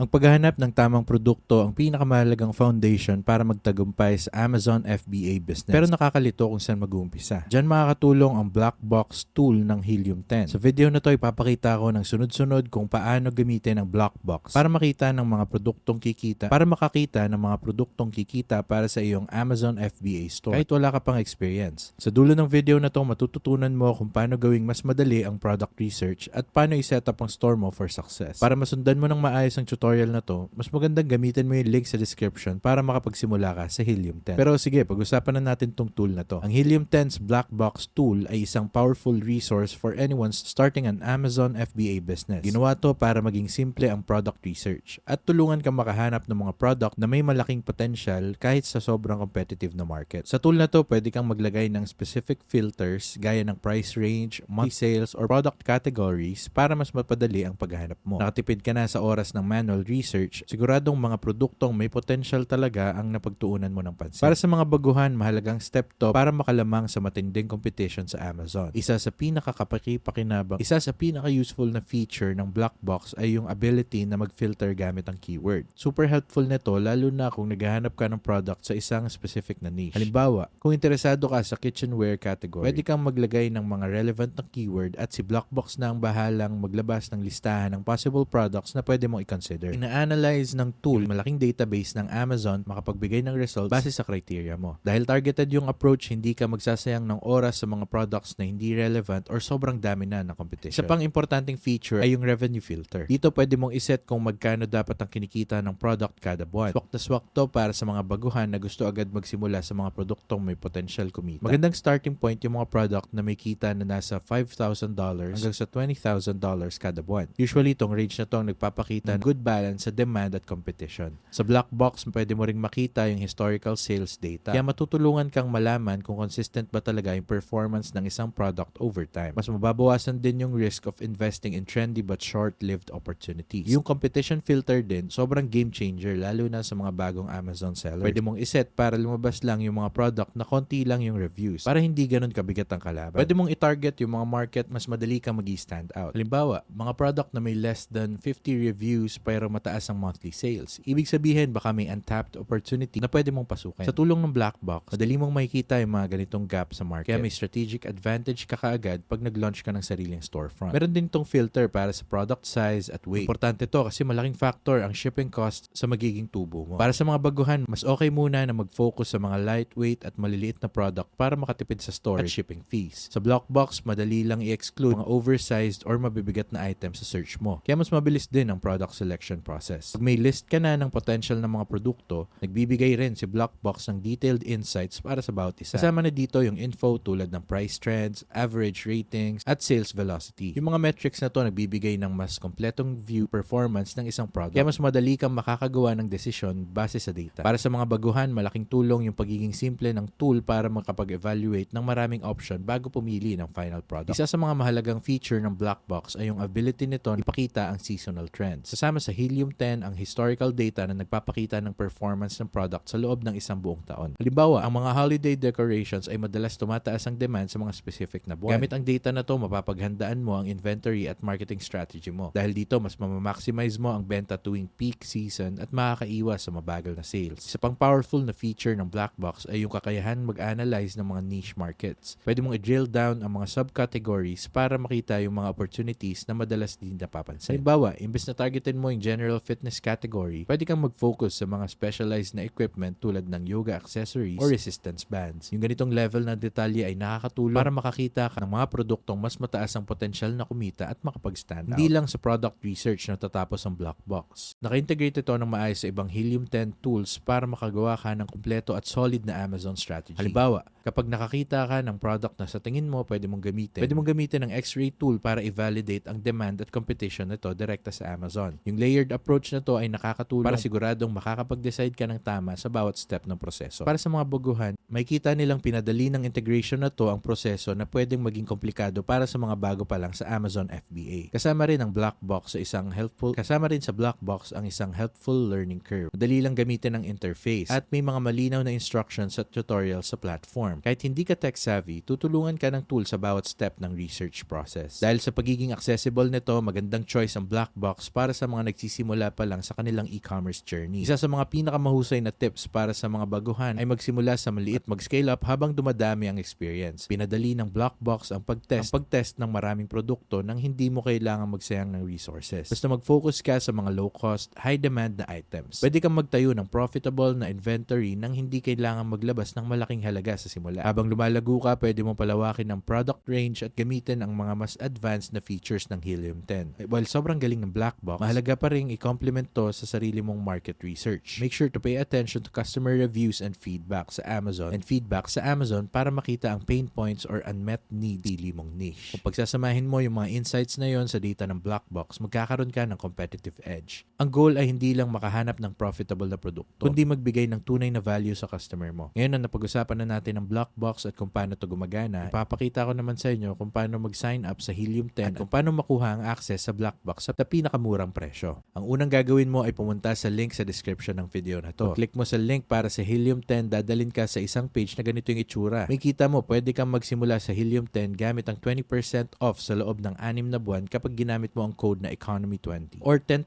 Ang paghahanap ng tamang produkto ang pinakamahalagang foundation para magtagumpay sa Amazon FBA business. Pero nakakalito kung saan mag-uumpisa. Diyan makakatulong ang black box tool ng Helium 10. Sa video na to ipapakita ko ng sunod-sunod kung paano gamitin ang black box para makita ng mga produktong kikita, para makakita ng mga produktong kikita para sa iyong Amazon FBA store. Kahit wala ka pang experience. Sa dulo ng video na to matututunan mo kung paano gawing mas madali ang product research at paano i-set up ang store mo for success. Para masundan mo ng maayos ang tutorial na to, mas magandang gamitin mo yung link sa description para makapagsimula ka sa Helium 10. Pero sige, pag-usapan na natin tong tool na to. Ang Helium 10's Black Box tool ay isang powerful resource for anyone starting an Amazon FBA business. Ginawa to para maging simple ang product research at tulungan kang makahanap ng mga product na may malaking potential kahit sa sobrang competitive na market. Sa tool na to, pwede kang maglagay ng specific filters gaya ng price range, monthly sales, or product categories para mas mapadali ang paghahanap mo. Nakatipid ka na sa oras ng manual research, siguradong mga produktong may potential talaga ang napagtuunan mo ng pansin. Para sa mga baguhan, mahalagang step to para makalamang sa matinding competition sa Amazon. Isa sa pinakakapakipakinabang, isa sa pinaka-useful na feature ng Black Box ay yung ability na mag-filter gamit ang keyword. Super helpful nito lalo na kung naghahanap ka ng product sa isang specific na niche. Halimbawa, kung interesado ka sa kitchenware category, pwede kang maglagay ng mga relevant na keyword at si Blockbox na ang bahalang maglabas ng listahan ng possible products na pwede mong i-consider. Ina-analyze ng tool malaking database ng Amazon makapagbigay ng results base sa criteria mo. Dahil targeted yung approach, hindi ka magsasayang ng oras sa mga products na hindi relevant or sobrang dami na ng competition. Isa pang importanteng feature ay yung revenue filter. Dito pwede mong iset kung magkano dapat ang kinikita ng product kada buwan. Swak na swak to para sa mga baguhan na gusto agad magsimula sa mga produktong may potential kumita. Magandang starting point yung mga product na may kita na nasa $5,000 hanggang sa $20,000 kada buwan. Usually, itong range na to ang nagpapakita ng good balance sa demand at competition. Sa black box, pwede mo ring makita yung historical sales data. Kaya matutulungan kang malaman kung consistent ba talaga yung performance ng isang product over time. Mas mababawasan din yung risk of investing in trendy but short-lived opportunities. Yung competition filter din, sobrang game changer lalo na sa mga bagong Amazon sellers. Pwede mong iset para lumabas lang yung mga product na konti lang yung reviews para hindi ganun kabigat ang kalaban. Pwede mong i-target yung mga market mas madali kang mag-stand out. Halimbawa, mga product na may less than 50 reviews pero mataas ang monthly sales. Ibig sabihin baka may untapped opportunity na pwede mong pasukin. Sa tulong ng black box, madali mong makikita yung mga ganitong gap sa market. Kaya may strategic advantage ka kaagad pag nag-launch ka ng sariling storefront. Meron din tong filter para sa product size at weight. Importante to kasi malaking factor ang shipping cost sa magiging tubo mo. Para sa mga baguhan, mas okay muna na mag-focus sa mga lightweight at maliliit na product para makatipid sa storage at shipping fees. Sa Blockbox, madali lang i-exclude mga oversized or mabibigat na items sa search mo. Kaya mas mabilis din ang product selection process. Pag may list ka na ng potential ng mga produkto, nagbibigay rin si Blockbox ng detailed insights para sa bawat isa. Kasama na dito yung info tulad ng price trends, average ratings, at sales velocity. Yung mga metrics na to nagbibigay ng mas kompletong view performance ng isang product. Kaya mas madali kang makakagawa ng desisyon base sa data. Para sa mga baguhan, malaking tulong yung pagiging simple ng tool para makapag-evaluate ng maraming option bago pumili ng final product. Isa sa mga mahalagang feature ng Blackbox ay yung ability nito ipakita ang seasonal trends. Kasama sa Helium 10 ang historical data na nagpapakita ng performance ng product sa loob ng isang buong taon. Halimbawa, ang mga holiday decorations ay madalas tumataas ang demand sa mga specific na buwan. Gamit ang data na to, mapapaghandaan mo ang inventory at marketing strategy mo. Dahil dito, mas mamamaximize mo ang benta tuwing peak season at makakaiwas sa mabagal na sales. Isa pang powerful na feature ng Blackbox ay yung kakayahan mag-analyze ng mga niche markets. Pwede mong i-drill down ang mga subcategories para makita yung mga opportunities na madalas din napapansin. Halimbawa, imbes na targetin mo yung general fitness category, pwede kang mag-focus sa mga specialized na equipment tulad ng yoga accessories or resistance bands. Yung ganitong level na detalye ay nakakatulong para makakita ka ng mga produktong mas mataas ang potensyal na kumita at makapag-stand out. Hindi lang sa product research na tatapos ang Blockbox. Naka-integrate ito ng maayos sa ibang Helium 10 tools para makagawa ka ng kumpleto at solid na Amazon strategy. Halimbawa, kapag nakakita ka ng product na sa tingin mo pwede mong gamitin, pwede mong gamitin ang X-ray tool para i-validate ang demand at competition nito direkta sa Amazon. Yung layered approach na to ay nakakatulong para siguradong makakapag-decide ka ng tama sa bawat step ng proseso. Para sa mga baguhan, may kita nilang pinadali ng integration na to ang proseso na pwedeng maging komplikado para sa mga bago pa lang sa Amazon FBA. Kasama rin ang black box sa isang helpful kasama rin sa black box ang isang helpful learning curve. Madali lang gamitin ang interface at may mga malinaw na instructions at tutorials sa platform. Kahit hindi ka tech savvy, tutulungan ka ng tool sa bawat step ng research process. Dahil sa pagiging accessible nito, magandang choice ang black box para sa mga nagsisimula pa lang sa kanilang e-commerce journey. Isa sa mga pinakamahusay na tips para sa mga baguhan ay magsimula sa maliit mag-scale up habang dumadami ang experience. Pinadali ng Blockbox ang pag-test, ang pag-test ng maraming produkto nang hindi mo kailangan magsayang ng resources. Basta mag-focus ka sa mga low-cost, high-demand na items. Pwede kang magtayo ng profitable na inventory nang hindi kailangan maglabas ng malaking halaga sa simula. Habang lumalago ka, pwede mo palawakin ang product range at gamitin ang mga mas advanced na features ng Helium 10. While sobrang galing ng Blackbox, mahalaga pa rin i-complement to sa sarili mong market research. Make sure to pay attention to customer reviews and feedback sa Amazon and feedback sa Amazon para makita ang pain points or unmet needs pili mong niche. Kung pagsasamahin mo yung mga insights na yon sa data ng Blackbox, magkakaroon ka ng competitive edge. Ang goal ay hindi lang makahanap ng profitable na produkto, kundi magbigay ng tunay na value sa customer mo. Ngayon na napag-usapan na natin ang Blackbox at kung paano to gumagana, ipapakita ko naman sa inyo kung paano mag-sign up sa Helium 10 at kung paano makuha ang access sa Blackbox sa pinakamurang presyo. Ang unang gagawin mo ay pumunta sa link sa description ng video na to. Click mo sa link para sa Helium 10, dadalin ka sa isang page na ganito yung itsura. May kita mo, pwede kang magsimula sa Helium 10 gamit ang 20% off sa loob ng 6 na buwan kapag ginamit mo ang code na Economy20 or 10%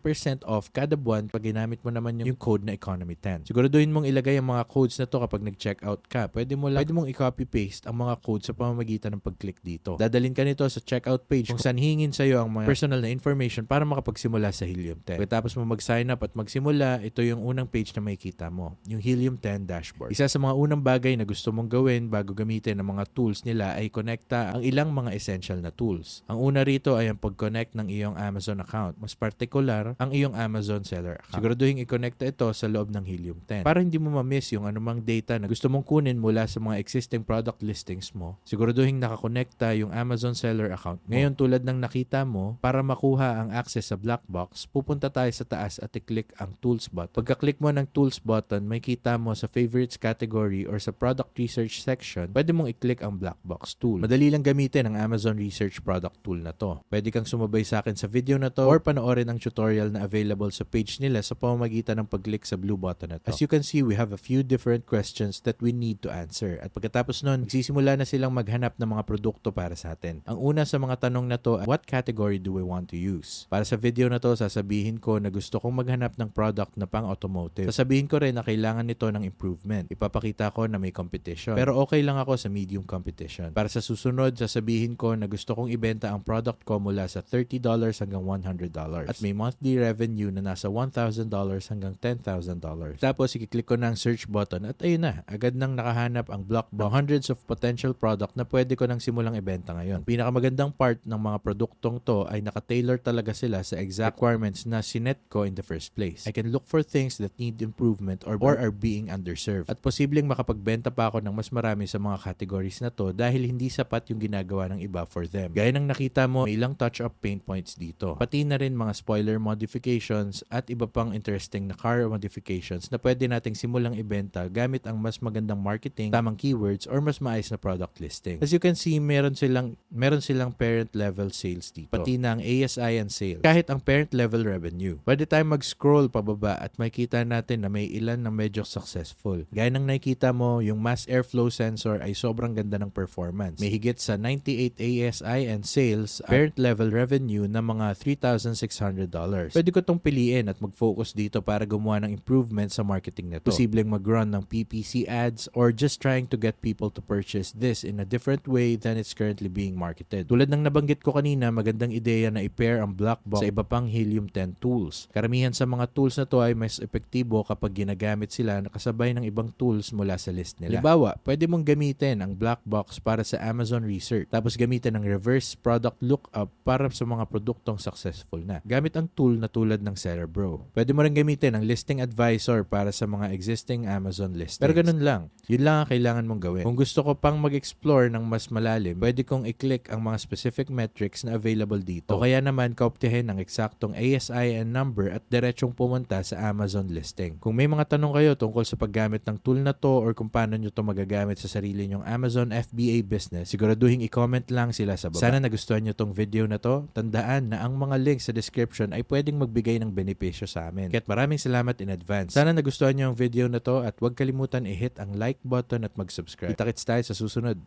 off kada buwan pag ginamit mo naman yung, code na Economy10. Siguraduhin mong ilagay ang mga codes na to kapag nag-checkout ka. Pwede mo lang, pwede mong i-copy-paste ang mga codes sa pamamagitan ng pag-click dito. Dadalin ka nito sa checkout page kung saan hingin sa iyo ang mga personal na information para makapagsimula sa Helium 10. Pagkatapos mo mag-sign up at magsimula, ito yung unang page na makikita mo, yung Helium 10 dashboard. Isa sa mga unang bagay na gusto mong gawin bago gamitin ang mga tools nila ay connecta ang ilang mga essential na tools. Ang una rito ay ang pag-connect ng iyong Amazon account. Mas particular, ang iyong Amazon seller account. Siguraduhin i-connecta ito sa loob ng Helium 10. Para hindi mo ma-miss yung anumang data na gusto mong kunin mula sa mga existing product listings mo, siguraduhin nakakonekta yung Amazon seller account. Ngayon tulad ng nakita mo, para makuha ang access sa black box, pupunta tayo sa taas at i-click ang tools button. Pagka-click mo ng tools button, may kita mo sa favorites category or sa product research section, pwede mong i-click ang black box tool. Madali lang gamitin ang Amazon Research Product Tool na to. Pwede kang sumabay sa akin sa video na to or panoorin ang tutorial na available sa page nila sa pamamagitan ng pag-click sa blue button na to. As you can see, we have a few different questions that we need to answer. At pagkatapos nun, magsisimula na silang maghanap ng mga produkto para sa atin. Ang una sa mga tanong na to, what category do we want to use? Para sa video na to, sasabihin ko na gusto kong maghanap ng product na pang automotive. Sasabihin ko rin na kailangan nito ng improvement. Ipapakita ko na may competition. Pero okay lang ako sa medium competition. Para sa susunod, sasabihin ko na gusto kong ibenta ang product ko mula sa $30 hanggang $100 at may monthly revenue na nasa $1,000 hanggang $10,000. Tapos, ikiklik ko na ang search button at ayun na, agad nang nakahanap ang Blockbox ng hundreds of potential product na pwede ko nang simulang ibenta ngayon. Ang pinakamagandang part ng mga produktong to ay naka-tailor talaga sila sa exact requirements na sinet ko in the first place. I can look for things that need improvement or, or are being underserved. At posibleng makapagbenta pa ako ng mas marami sa mga categories na to dahil hindi sapat yung ginagawa ng iba for them. Gaya ng nakita mo, may ilang touch-up pain points dito. Pati na rin mga spoiler modifications at iba pang interesting na car modifications na pwede nating simulang ibenta gamit ang mas magandang marketing, tamang keywords, or mas maayos na product listing. As you can see, meron silang, meron silang parent level sales dito. Pati na ang ASI and sales. Kahit ang parent level revenue. Pwede tayong mag-scroll pababa at makita natin na may ilan na medyo successful. Gaya ng nakikita mo, yung mass airflow sensor ay sobrang ganda ng performance. May higit sa 98 ASI and sales parent level revenue na mga $3,600. Pwede ko tong piliin at mag-focus dito para gumawa ng improvement sa marketing nito. Posibleng mag-run ng PPC ads or just trying to get people to purchase this in a different way than it's currently being marketed. Tulad ng nabanggit ko kanina, magandang ideya na i-pair ang Blackbox sa iba pang Helium 10 tools. Karamihan sa mga tools na to ay mas epektibo kapag ginagamit sila nakasabay ng ibang tools mula sa list nila. Halimbawa, pwede mong gamitin ang Blackbox para sa Amazon Research tapos gamitin ang reverse product lookup para sa mga produktong successful na. Gamit ang tool na tulad ng Cerebro. Pwede mo rin gamitin ang listing advisor para sa mga existing Amazon listings. Pero ganun lang. Yun lang ang kailangan mong gawin. Kung gusto ko pang mag-explore ng mas malalim, pwede kong i-click ang mga specific metrics na available dito. O kaya naman kaoptihin ang eksaktong ASI and number at diretsong pumunta sa Amazon listing. Kung may mga tanong kayo tungkol sa paggamit ng tool na to or kung paano nyo to magagamit sa sarili nyong Amazon FBA business, siguraduhin i-comment lang sila sa baba. Sana nagustuhan nyo tong video na to. Tandaan na ang mga links sa description ay pwedeng magbigay ng benepisyo sa amin. Kaya't maraming salamat in advance. Sana nagustuhan nyo ang video na to at huwag kalimutan i-hit ang like button at mag-subscribe. Kita-kits tayo sa susunod.